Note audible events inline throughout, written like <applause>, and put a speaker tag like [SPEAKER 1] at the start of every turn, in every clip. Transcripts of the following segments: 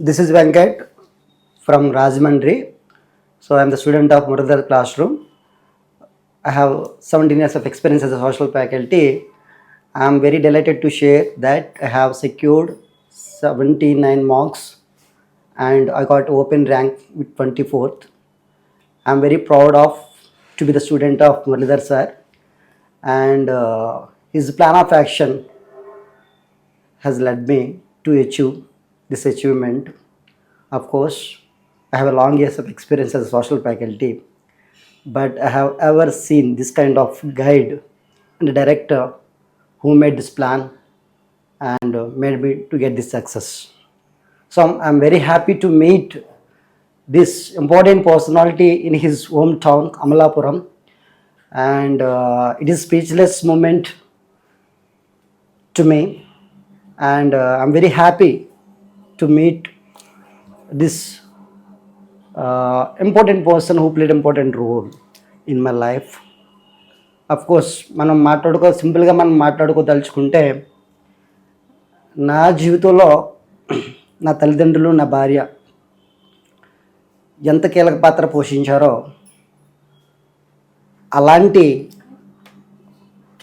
[SPEAKER 1] This is Venkat from Rajmandri. So I am the student of Muradhar classroom. I have 17 years of experience as a social faculty. I am very delighted to share that I have secured 79 marks and I got open rank with 24th. I am very proud of to be the student of Muradhar sir and uh, his plan of action has led me to achieve this achievement. Of course, I have a long years of experience as a social faculty, but I have ever seen this kind of guide and director who made this plan and uh, made me to get this success. So I'm, very happy to meet this important personality in his hometown, Amalapuram, and uh, it is speechless moment to me and uh, i'm very happy to meet this uh, important person who played important role in my life. Of course మనం మాట్లాడుకో సింపుల్గా మనం మాట్లాడుకోదలుచుకుంటే నా జీవితంలో <clears throat> నా తల్లిదండ్రులు నా భార్య ఎంత కీలక పాత్ర పోషించారో అలాంటి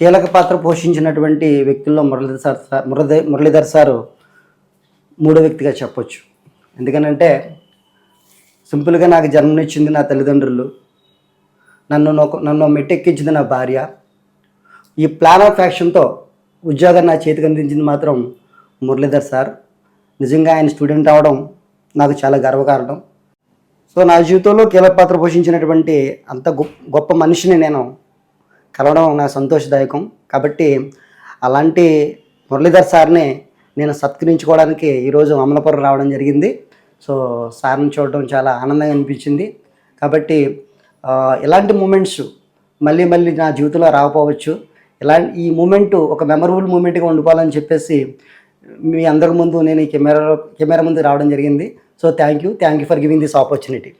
[SPEAKER 1] కీలక పాత్ర పోషించినటువంటి వ్యక్తుల్లో మురళీధర్ సార్ మురళీ మురళీధర్ సారు మూడో వ్యక్తిగా చెప్పొచ్చు. ఎందుకనంటే సింపుల్గా నాకు జన్మనిచ్చింది నా తల్లిదండ్రులు. నన్ను నొక- నన్ను మెట్టెక్కించింది నా భార్య. ఈ ప్లాన్ ఆఫ్ యాక్షన్తో ఉద్యోగాన్ని నా చేతికి అందించింది మాత్రం మురళీధర్ సార్. నిజంగా ఆయన స్టూడెంట్ అవడం నాకు చాలా గర్వకారణం. సో నా జీవితంలో కీలక పాత్ర పోషించినటువంటి అంత గొప్ప గొప్ప మనిషిని నేను కలవడం నా సంతోషదాయకం. కాబట్టి అలాంటి మురళీధర్ సార్ని నేను సత్కరించుకోవడానికి ఈరోజు అమలపురం రావడం జరిగింది. సో సార్ని చూడడం చాలా ఆనందంగా అనిపించింది. కాబట్టి ఇలాంటి మూమెంట్స్ మళ్ళీ మళ్ళీ నా జీవితంలో రాకపోవచ్చు. ఇలా ఈ మూమెంట్ ఒక మెమరబుల్ మూమెంట్గా ఉండిపోవాలని చెప్పేసి మీ అందరి ముందు నేను ఈ కెమెరా కెమెరా ముందు రావడం జరిగింది. So thank you. Thank you for giving this opportunity.